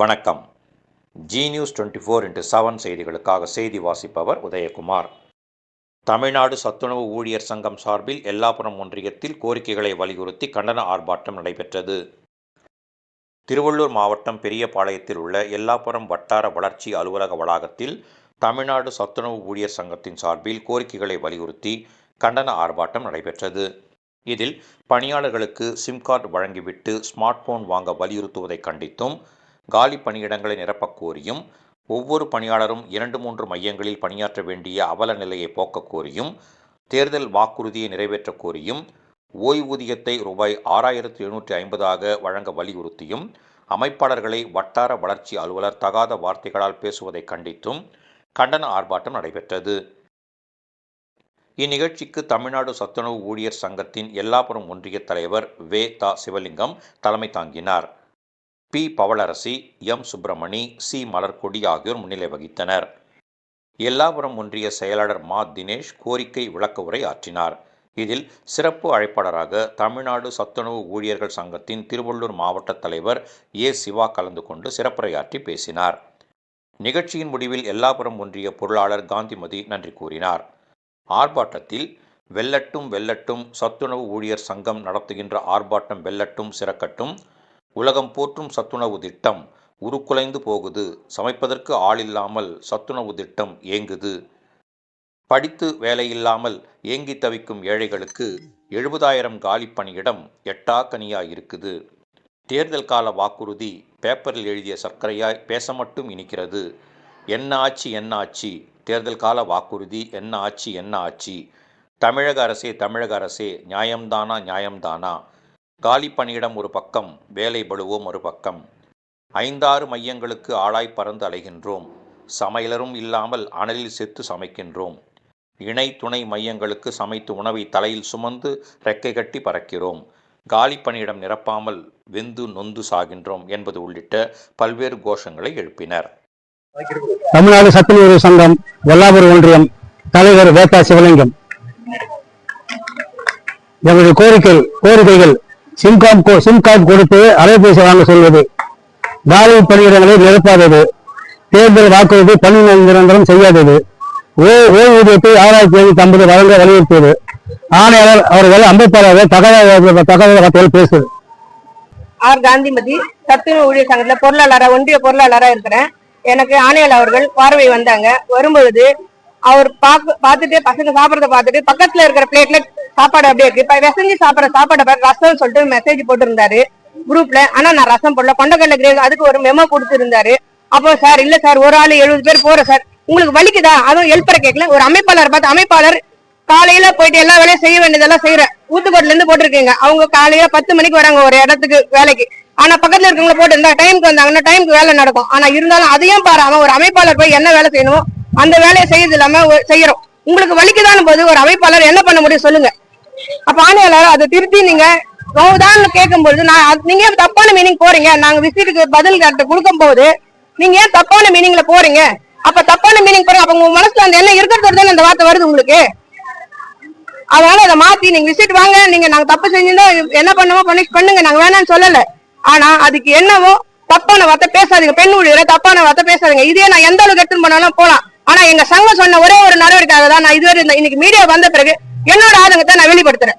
வணக்கம். G news twenty four into seven செய்திகளுக்காக செய்தி வாசிப்பவர் உதயகுமார். தமிழ்நாடு சத்துணவு ஊழியர் சங்கம் சார்பில் எல்லாப்புறம் ஒன்றியத்தில் கோரிக்கைகளை வலியுறுத்தி கண்டன ஆர்ப்பாட்டம் நடைபெற்றது. திருவள்ளூர் மாவட்டம் பெரியபாளையத்தில் உள்ள எல்லாபுரம் வட்டார வளர்ச்சி அலுவலக வளாகத்தில் தமிழ்நாடு சத்துணவு ஊழியர் சங்கத்தின் சார்பில் கோரிக்கைகளை வலியுறுத்தி கண்டன ஆர்ப்பாட்டம் நடைபெற்றது. இதில் பணியாளர்களுக்கு சிம் கார்டு வழங்கிவிட்டு ஸ்மார்ட் போன் வாங்க வலியுறுத்துவதை கண்டித்தும் காலி பணியிடங்களை நிரப்பக் கோரியும் ஒவ்வொரு பணியாளரும் இரண்டு மூன்று மையங்களில் பணியாற்ற வேண்டிய அவல நிலையை போக்கக் கோரியும் தேர்தல் வாக்குறுதியை நிறைவேற்றக் கோரியும் ஓய்வூதியத்தை ரூபாய் ஆறாயிரத்து எழுநூற்றி ஐம்பதாக வழங்க வலியுறுத்தியும் அமைப்பாளர்களை வட்டார வளர்ச்சி அலுவலர் தகாத வார்த்தைகளால் பேசுவதை கண்டித்தும் கண்டன ஆர்ப்பாட்டம் நடைபெற்றது. இந்நிகழ்ச்சிக்கு தமிழ்நாடு சத்துணவு ஊழியர் சங்கத்தின் எல்லாபுரம் ஒன்றிய தலைவர் வே. தா. சிவலிங்கம் தலைமை தாங்கினார். P. Pavalarasi M. Subramani C. Malarkodi ஆகியோர் முன்னிலை வகித்தனர். எல்லாபுரம் ஒன்றிய செயலாளர் மா. தினேஷ் கோரிக்கை விளக்க உரை ஆற்றினார். இதில் சிறப்பு அழைப்பாளராக தமிழ்நாடு சத்துணவு ஊழியர்கள் சங்கத்தின் திருவள்ளூர் மாவட்ட தலைவர் ஏ. சிவா கலந்து கொண்டு சிறப்புரையாற்றி பேசினார். நிகழ்ச்சியின் முடிவில் எல்லாபுரம் ஒன்றிய பொருளாளர் காந்திமதி நன்றி கூறினார். ஆர்ப்பாட்டத்தில் வெல்லட்டும் வெல்லட்டும் சத்துணவு ஊழியர் சங்கம் நடத்துகின்ற ஆர்ப்பாட்டம் வெல்லட்டும் சிறக்கட்டும் உலகம் போற்றும் சத்துணவு திட்டம் உருக்குலைந்து போகுது. சமைப்பதற்கு ஆள் இல்லாமல் சத்துணவு திட்டம் ஏங்குது. படித்து வேலையில்லாமல் ஏங்கி தவிக்கும் ஏழைகளுக்கு எழுபதாயிரம் காலி பணியிடம் எட்டாக்கனியா இருக்குது. தேர்தல் கால வாக்குறுதி பேப்பரில் எழுதிய சர்க்கரையாய் பேச மட்டும் இனிக்கிறது. என்ன ஆட்சி என்ன ஆட்சி தேர்தல் கால வாக்குறுதி என்ன ஆட்சி என்ன ஆட்சி தமிழக அரசே தமிழக அரசே நியாயம்தானா நியாயம்தானா? காலி பணியிடம் ஒரு பக்கம் வேலை பழுவோம் ஒரு பக்கம். ஐந்தாறு மையங்களுக்கு ஆளாய் பறந்து அலைகின்றோம். சமையலரும் இல்லாமல் அனலில் செத்து சமைக்கின்றோம். இணை துணை மையங்களுக்கு சமைத்து உணவை தலையில் சுமந்து ரெக்கை கட்டி பறக்கிறோம். காலி பணியிடம் நிரப்பாமல் வெந்து நொந்து சாகின்றோம் என்பது உள்ளிட்ட பல்வேறு கோஷங்களை எழுப்பினர். தமிழ்நாடு சத்துணவு சங்கம் வெள்ளாபுரம் ஒன்றியம் தலைவர் வேட்டா சிவலிங்கம். எங்களுடைய கோரிக்கை கோரிக்கைகள் சிம்காம் சிம் கார்டு கொடுத்து அலைபேசி வாங்க சொல்வது. காலி பணியிடங்களை நிரப்பாதது. தேர்தல் வாக்குறுதி பணி நிரந்தரம் செய்யாதது. ஓ ஓய்வூதியத்தை ஆறாயிரத்தி எழுநூத்தி ஐம்பது வழங்க வலியுறுத்தியது. ஆணையாளர் அவர்கள் அமைப்பாளர்கள் தகவல் தகவல் வார்த்தைகள் பேசுது ஆர். காந்திமதி தத்துவ ஊழியர் சங்கத்துல பொருளாளரா ஒன்றிய பொருளாளரா இருக்கிறேன். எனக்கு ஆணையாளர் அவர்கள் பார்வை வந்தாங்க. வரும்பொழுது அவர் பாக்க பார்த்துட்டு பசங்க சாப்பிடறத பார்த்துட்டு பக்கத்துல இருக்கிற பிளேட்ல சாப்பாடு அப்படியே இருக்கு. இப்ப விசஞ்சு சாப்பிடுற சாப்பாடை ரசம் சொல்லிட்டு மெசேஜ் போட்டிருந்தாரு குரூப்ல ஆனா நான் ரசம் போடல. கொண்டக்கடலை கிரேவி அதுக்கு ஒரு மெமோ கொடுத்திருந்தாரு. அப்போ சார் இல்ல சார் ஒரு ஆள் எழுபது பேர் போற சார். உங்களுக்கு வலிக்குதா? அதுவும் ஹெல்ப்பரை கேட்கல ஒரு அமைப்பாளர் பார்த்து அமைப்பாளர் காலையில போயிட்டு எல்லா வேலையும் செய்ய வேண்டியதெல்லாம் செய்யற ஊத்துக்கோட்ல இருந்து போட்டிருக்கீங்க. அவங்க காலையில பத்து மணிக்கு வராங்க ஒரு இடத்துக்கு வேலைக்கு. ஆனா பக்கத்துல இருக்கவங்கள போட்டு இருந்தா டைமுக்கு வந்தாங்கன்னா டைமுக்கு வேலை நடக்கும். ஆனா இருந்தாலும் அதையும் பாரு. அவன் ஒரு அமைப்பாளர் போய் என்ன வேலை செய்யணும் அந்த வேலையை செய்யறது இல்லாம செய்யறோம். உங்களுக்கு வலிக்குதான போது ஒரு அமைப்பாளர் என்ன பண்ண முடியும் சொல்லுங்க. அப்ப ஆணையாளர் அதை திருத்தி நீங்க நோவுதான்னு கேட்கும்போது நான் நீங்க ஏன் தப்பான மீனிங் போறீங்க? நாங்க விசிட்டுக்கு பதில் கரெக்ட் கொடுக்கும் போது நீங்க ஏன் தப்பான மீனிங்ல போறீங்க? அப்ப தப்பான மீனிங் போறீங்க. அப்ப உங்க மனசுல அந்த என்ன இருக்கிறது தானே அந்த வார்த்தை வருது உங்களுக்கு? அதனால அதை மாத்தி நீங்க விசிட் வாங்க. நீங்க நாங்க தப்பு செஞ்சிருந்தா என்ன பண்ணுமோ பனிஷ் பண்ணுங்க. நாங்க வேணாம்னு சொல்லல. ஆனா அதுக்கு என்னவோ தப்பான வார்த்தை பேசாதீங்க. பெண் ஊழியரை தப்பான வார்த்தை பேசாதீங்க. இதே நான் எந்த அளவுக்கு எடுத்துன்னு போனாலும் போலாம். ஆனா எங்க சங்கம் சொன்ன ஒரே ஒரு நடவடிக்கையாக தான் நான் இதுவரை இந்த- இன்னைக்கு மீடியா வந்த பிறகு என்னோட ஆதங்கத்தை நான் வெளிப்படுத்துறேன்.